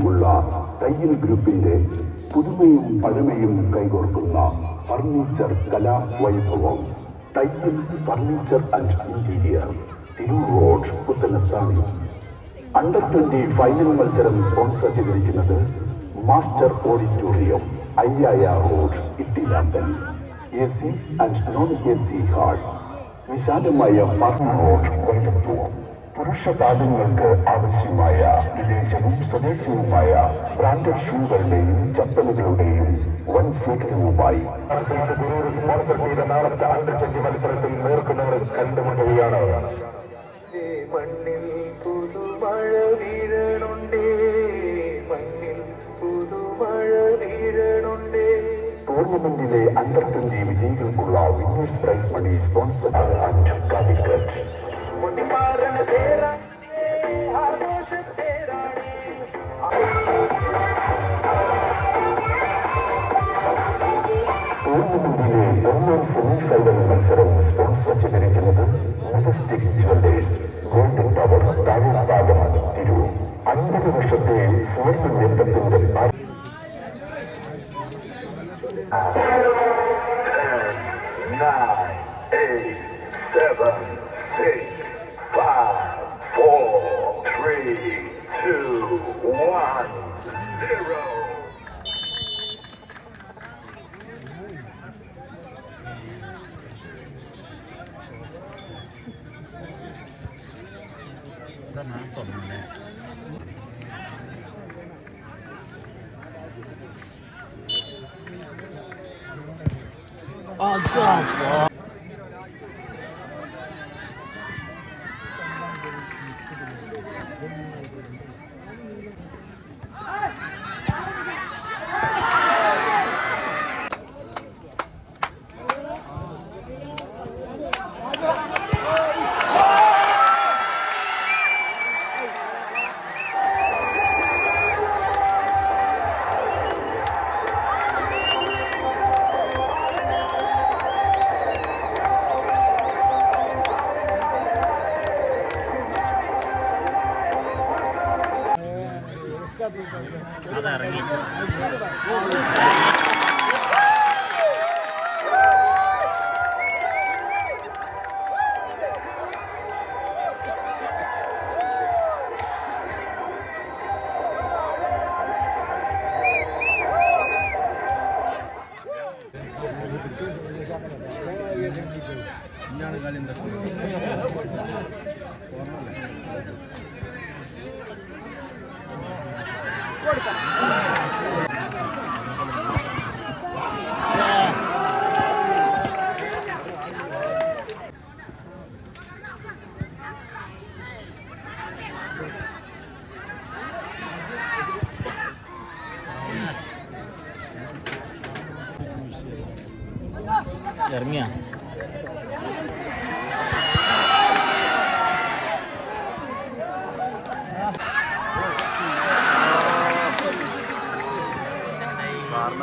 ഉള്ള തയ്യൽ ഗ്രൂപ്പിന്റെ പുതുമയും പഴമയും കൈകോർക്കുന്ന ഫർണിച്ചർ കലാ വൈഭവം തയ്യൽ furniture and interior Tirur road Puthanathani under twenty final മത്സരം സ്പോൺസർ ചെയ്തിരിക്കുന്നത് മാസ്റ്റർ ഓഡിറ്റോറിയം അയ്യായ road ഇട്ടിലാന്തൻ. A C and non A C hall. വിശാലമായ മർണ റോഡ് കൊല്ലപ്പൂർ പുരുഷ താരങ്ങൾക്ക് ആവശ്യമായ വിദേശവും സ്വദേശവുമായ ബ്രാൻഡഡ് ഷൂകളുടെയും ചപ്പലുകളുടെയും വൻ സൂക്ഷ്മവുമായി സ്പോൺസർ ചെയ്ത നാളത്തെ അന്തർജി മത്സരത്തിൽ നേർക്കുന്നവർ കണ്ടുമുട്ടുകയാണ്. മണ്ണിൽ പുതുമഴ വീഴണുണ്ടേ മണ്ണിൽ പുതുമഴ വീഴണുണ്ടേ ടൂർണമെന്റിലെ twenty വിജയികൾക്കുള്ള winners prize money sponsor and Calicut മുട്ടിപ്പാറണ തേരാണേ ആഘോഷം തേരാണേ ടൂർണമെന്റിലെ ഒന്നാം സെമി ഫൈനൽ മത്സരം സ്പോൺസർ ചെയ്തിരിക്കുന്നത് majestic jewellers golden tower താഴെപ്പാകം Tirur അൻപത് വർഷത്തെ സുവർണ്ണ നേതൃത്വത്തിന്റെ പാ- nine, eight, seven, 啊，干活。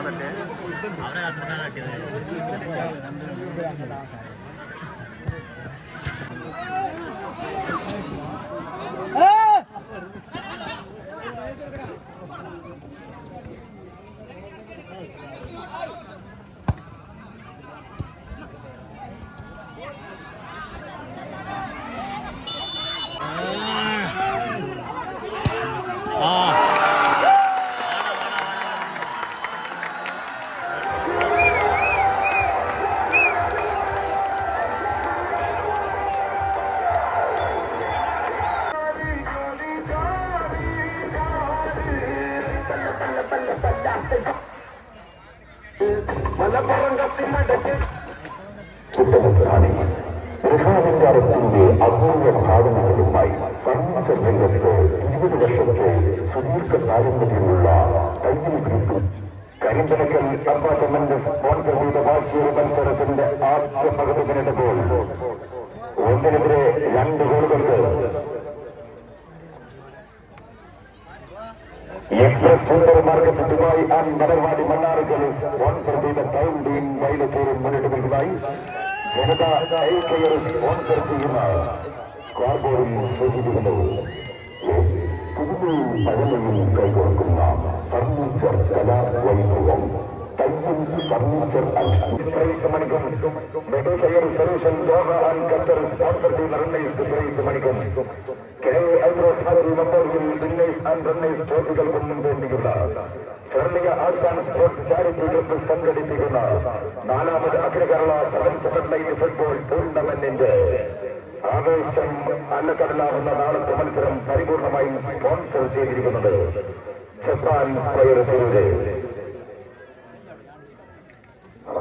അവരെ കണ്ടിട്ടാണ് കാട്ടിയത് കുട്ടനാണി ഗൃഹാലങ്കാരത്തിന്റെ അപൂർവ ഭാവനകളുമായി ഫർണിച്ചർ രംഗത്ത് ഇരുപത് വർഷത്തെ സുദീർഘ പാരമ്പര്യമുള്ള തയ്യൽ ഗ്രൂപ്പ് കരിമ്പലക്കൽ അപ്പാർട്ട്മെന്റ് സ്പോൺസർ ചെയ്ത വാർഷിക ആദ്യ പകുതി നേടുമ്പോൾ ഒന്നിനെതിരെ രണ്ട് ഗോളുകൾക്ക് express supermarket Dubai and Malarvadi മണ്ണാറുകൾ sponsor ചെയ്ത ടൗൺ ടീം വൈലത്തൂരും മുന്നിട്ട് നിൽക്കുന്നതായി ജനത ഐ കെയർ സ്പോൺസർ ചെയ്യുന്ന സ്കോർ ബോർഡിൽ സൂചിപ്പിക്കുന്നു പുതുമ പുതുമയും പഴമയും കൈകൊടുക്കുന്ന ഫർണിച്ചർ കലാവൈഭവം തയ്യൽ ഫർണിച്ചർ മണിക്കും medical solution Doha and Qatar sponsor ചെയ്യുന്ന റണ്ണേഴ്സ് പ്രൈസ് മണിക്കും കെ ഐബ്രോസ് ഹാജറി മെമ്മോറിയൽ വിന്നേഴ്സ് ആൻഡ് റണ്ണേഴ്സ് ട്രോഫികൾക്കും വേണ്ടിയുള്ള Swarnika and sports charity group സംഘടിപ്പിക്കുന്ന നാലാമത് അഖില Kerala seven seven nine football ടൂർണമെന്റിന്റെ ആവേശം അല്ലക്കടലാവുന്ന നാളത്തെ മത്സരം പരിപൂർണമായും സ്പോൺസർ ചെയ്തിരിക്കുന്നത് Japan square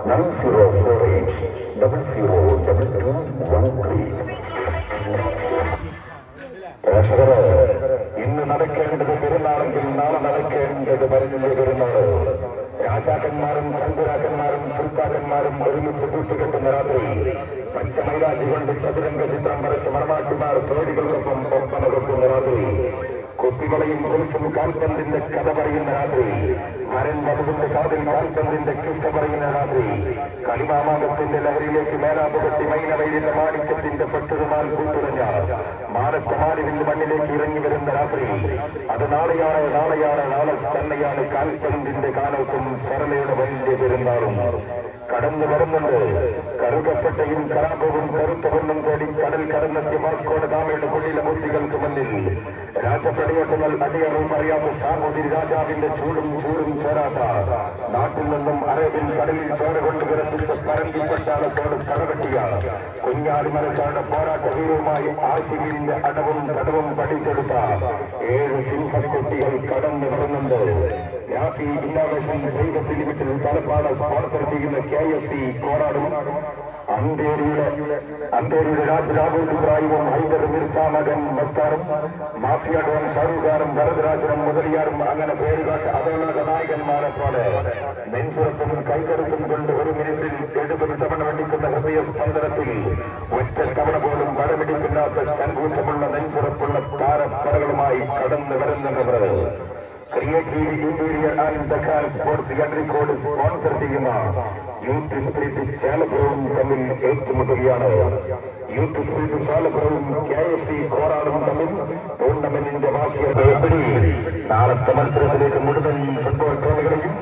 nine zero four eight double zero double two one three ഇന്ന് നടക്കേണ്ടത് പെരുന്നാളെങ്കിൽ നാളെ നടക്കേണ്ടത് പറഞ്ഞു പെരുന്നാൾ. രാജാക്കന്മാരും ശങ്കുരാക്കന്മാരും സുൽത്താക്കന്മാരും ഒരുമിച്ച് കൂട്ടുകെട്ടുന്ന രാത്രി പഞ്ചമൈരാജി കൊണ്ട് ചതുരംഗ ചിത്രം വരച്ച് മണമാട്ടിമാർ തോഴികൾക്കൊപ്പം ഒപ്പന കൊട്ടുന്ന രാത്രി കുപ്പികളയും കുറിച്ചും കാൽപ്പന്തിന്റെ കഥ പറയുന്ന രാത്രി മരൻ വധുവിന്റെ കാതിൽ കാൽപ്പന്തിന്റെ കിസ്സ പറയുന്ന രാത്രി കളിമാമാകത്തിന്റെ ലഹരിയിലേക്ക് മേലാപുരത്തി മൈനവൈരിന്റെ മാണിക്യത്തിന്റെ പെട്ടുരുമാൽ കൂത്തുറഞ്ഞ മാനക്കുമാരിവിന്റെ മണ്ണിലേക്ക് ഇറങ്ങി വരുന്ന രാത്രി അത് നാളെയാണ് നാളെയാണ് നാളെ തന്നെയാണ് കാൽപ്പന്തിന്റെ കാലത്തും സരളയുടെ വലിയ പെരുന്നാളും. കടന്നു വരുന്നുണ്ട്. കറുകപ്പെട്ടയും കറാമ്പവും കറുത്ത പൊന്നും കടൽ കടന്നെത്തിയ മാസ്കോട് ഗാമയുടെ പുള്ളിയിലെ മൂർത്തികൾക്ക് മുന്നിൽ രാജപ്രടയോട്ടങ്ങൾ അടിയറവും അറിയാത്ത സാമൂതിരി രാജാവിന്റെ ചൂടും ചൂടും ചേരാത്ത നാട്ടിൽ നിന്നും അറേബ്യൻ കടലിൽ ചോര കൊണ്ട് വിറപ്പിച്ച പരന്തി പട്ടാളത്തോട് കടകെട്ടിയ കുഞ്ഞാലി മലച്ചാട് പോരാട്ട വീരവുമായി ആശിവിന്റെ അടവും കടവും പഠിച്ചെടുത്ത ഏഴ് സിംഹക്കുട്ടികൾ കടന്നു വരുന്നുണ്ട് Rafi innovation private limited Thalappady sponsor ചെയ്യുന്ന കെ എസ് സി പോരാടും அம்பேரியில அம்பேரியில ராஜ் ராகுல் இப்ராஹிமும் ஹைதர் மிர்சா மகன் மஸ்தாரும் மாஃபியாடுவன் ஷாருகாரும் வரதராஜனும் முதலியாரும் அங்கன பேருகாட்டு அதோலக நாயகன்மாரோட மென்சுரத்தும் கைகருத்தும் கொண்டு ஒரு மினிட்டில் எழுபது தவண வெடிக்கின்ற ஹிருதய சந்தரத்தில் ஒற்ற தவண போலும் வரவெடிக்கின்ற சங்கூட்டமுள்ள கடந்து வருகின்றவர்கள் ക്രിയേറ്റീവ് ഇന്റീരിയർ ആൻഡ് സ്പോർട്സ് കൺട്രിക്കോട് സ്പോൺസർ ചെയ്യുന്ന യൂത്ത് സ്പിരിറ്റ് ചാലപ്പുറവും തമ്മിൽ ഏറ്റുമുട്ടുകയാണ്. യൂത്ത് സ്പിരിറ്റ് ചാലപ്പുറവും കെ എസ് സി കോറാടും തമ്മിൽ ടൂർണമെന്റിന്റെ വാർഷികപ്പടി നാളത്തെ മത്സരത്തിലേക്ക് മുഴുവൻ ഫുട്ബോൾ പ്രേമികളെയും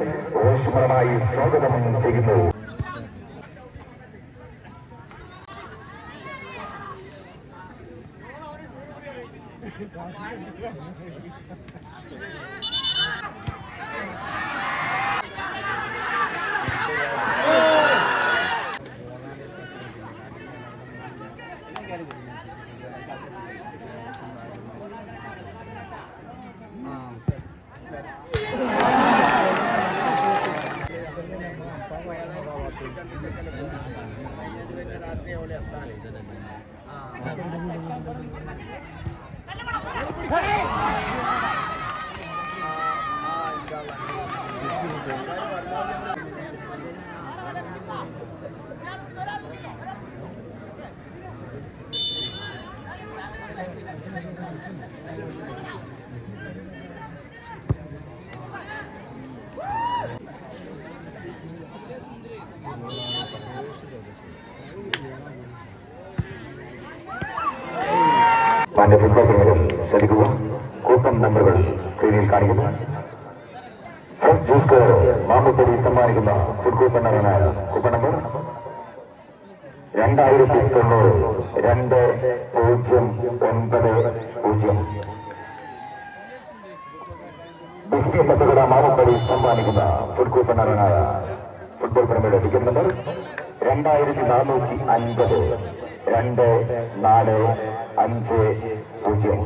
ഊഷ്മളമായി സ്വാഗതം ചെയ്യുന്നു. ഫുട്ബോൾ പ്രേമികൾ ശ്രദ്ധിക്കുക. കൂട്ടം നമ്പറുകൾ സ്ക്രീനിൽ കാണിക്കുന്നു. ഫസ്റ്റ് ജ്യൂസ് മാമ്പത്തടി സമ്മാനിക്കുന്ന ഫുഡ് അറിയാനായ കൂപ്പൺ നമ്പർ രണ്ടായിരത്തി തൊണ്ണൂറ് രണ്ട് പൂജ്യം ഒൻപത് പൂജ്യം. ബിസ്കി പത്തുകട മാവപ്പടി സമ്മാനിക്കുന്ന ഫുഡ് അറിയാനായ ഫുട്ബോൾ പ്രമേയുടെ ടിക്കറ്റ് നമ്പർ രണ്ടായിരത്തി നാനൂറ്റി അൻപത്. രണ്ട് നാല് അഞ്ച് പൂജ്യം.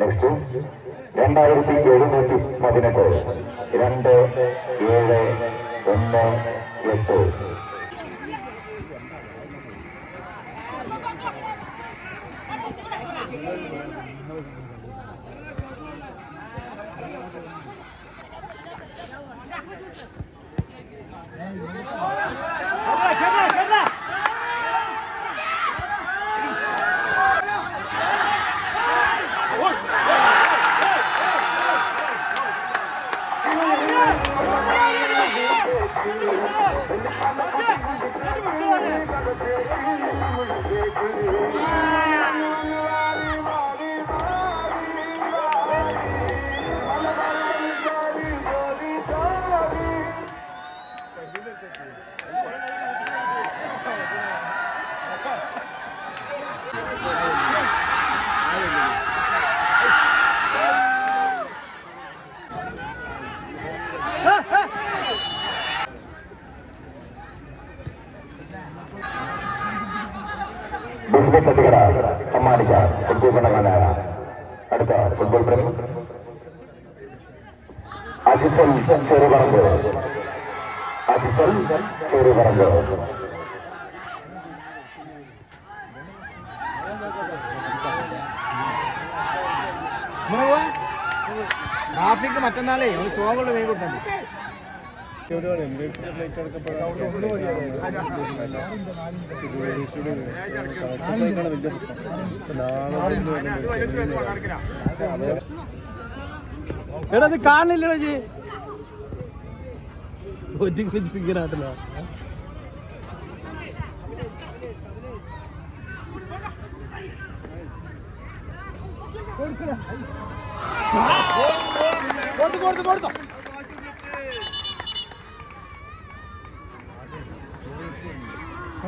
നെക്സ്റ്റ് രണ്ടായിരത്തി എഴുന്നൂറ്റി പതിനെട്ട്. രണ്ട് ഏഴ് ഒന്ന് എട്ട്. പ്രതികര സമ്മാനിച്ച ഫുട്ബോൾ ഗണനായ അടുത്ത ഫുട്ബോൾ പ്രേമി അസിസ്റ്റൽ ചെറുപറമ്പ് അസിസ്റ്റൽ ചെറുപറമ്പ് ട്രാഫിക് മറ്റന്നാളേ ഒരു സ്റ്റോൺ കൊണ്ട് കൈ കൊടുത്താൽ എടാ ഇത് കൊടുത്തു കൊടുത്തു കൊടുത്തു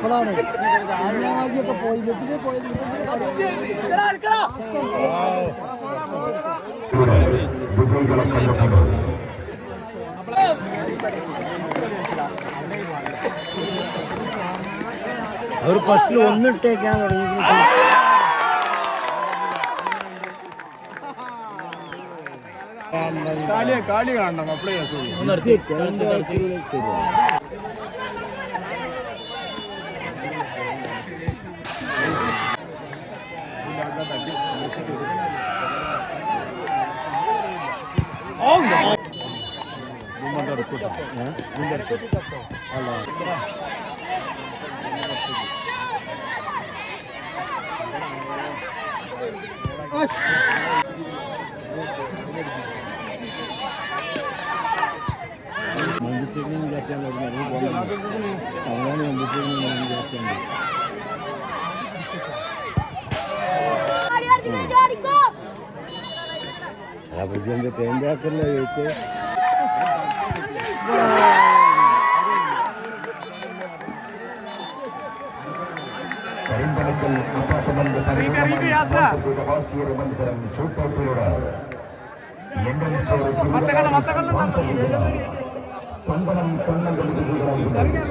അതാണ് അന്യവാജിയൊക്കെ പോയി ഇതിനെ പോയി അവർ ഫസ്റ്റിൽ ഒന്നിട്ടേക്കാൻ തുടങ്ങി കാളിയെ കാളി കാണണം അപ്ലൈ മന്ദിച്ചേക്കിനും വിചാരിച്ചാൽ മതി അത് പോകുന്നത് സാധാരണ മന്ദിച്ചേക്കിനും വിചാരിച്ചാൽ മതി അഭിജന്റെ തേങ്കാക്കല്ല ചോദിച്ചേ. കരിമ്പലക്കൽ അപ്പാർട്ട്മെന്റ് പരിപൂർണമായി സ്പോൺസർ ചെയ്ത വാർഷിക മത്സരം ചൂട്ടോട്ടിലൂടെ എൻഡൽ സ്റ്റോറേജ് സ്പോൺസർ ചെയ്ത பண்படம் கண்ணங்கள்